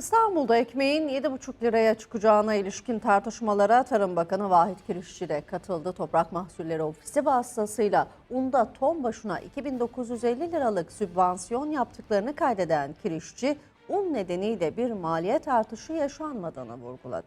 İstanbul'da ekmeğin 7,5 liraya çıkacağına ilişkin tartışmalara Tarım Bakanı Vahit Kirişçi de katıldı. Toprak Mahsulleri Ofisi vasıtasıyla unda ton başına 2950 liralık sübvansiyon yaptıklarını kaydeden Kirişçi, un nedeniyle bir maliyet artışı yaşanmadığını vurguladı.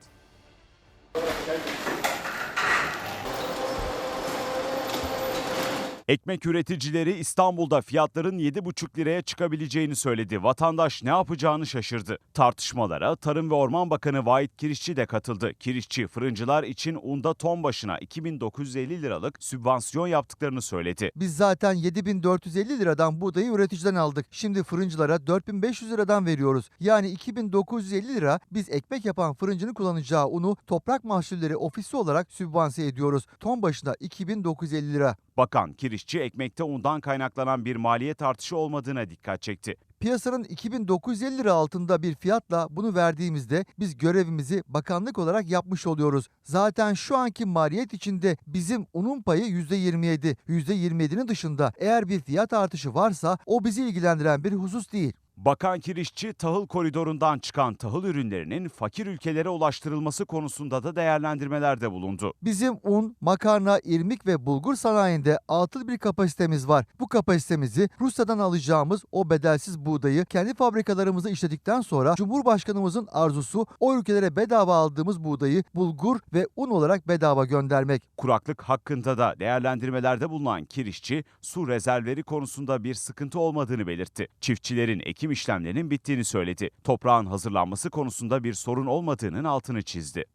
Ekmek üreticileri İstanbul'da fiyatların 7,5 liraya çıkabileceğini söyledi. Vatandaş ne yapacağını şaşırdı. Tartışmalara Tarım ve Orman Bakanı Vahit Kirişçi de katıldı. Kirişçi fırıncılar için unda ton başına 2950 liralık sübvansiyon yaptıklarını söyledi. Biz zaten 7450 liradan buğdayı üreticiden aldık. Şimdi fırıncılara 4500 liradan veriyoruz. Yani 2950 lira biz ekmek yapan fırıncının kullanacağı unu toprak mahsulleri ofisi olarak sübvanse ediyoruz. Ton başına 2950 lira. Bakan Kirişçi ekmekte undan kaynaklanan bir maliyet artışı olmadığına dikkat çekti. Piyasanın 2950 lira altında bir fiyatla bunu verdiğimizde biz görevimizi bakanlık olarak yapmış oluyoruz. Zaten şu anki maliyet içinde bizim unun payı %27. %27'nin dışında eğer bir fiyat artışı varsa o bizi ilgilendiren bir husus değil. Bakan Kirişçi tahıl koridorundan çıkan tahıl ürünlerinin fakir ülkelere ulaştırılması konusunda da değerlendirmelerde bulundu. Bizim un, makarna, irmik ve bulgur sanayinde atıl bir kapasitemiz var. Bu kapasitemizi Rusya'dan alacağımız o bedelsiz buğdayı kendi fabrikalarımızda işledikten sonra Cumhurbaşkanımızın arzusu o ülkelere bedava aldığımız buğdayı bulgur ve un olarak bedava göndermek. Kuraklık hakkında da değerlendirmelerde bulunan Kirişçi, su rezervleri konusunda bir sıkıntı olmadığını belirtti. Çiftçilerin ekim işlemlerinin bittiğini söyledi. Toprağın hazırlanması konusunda bir sorun olmadığının altını çizdi.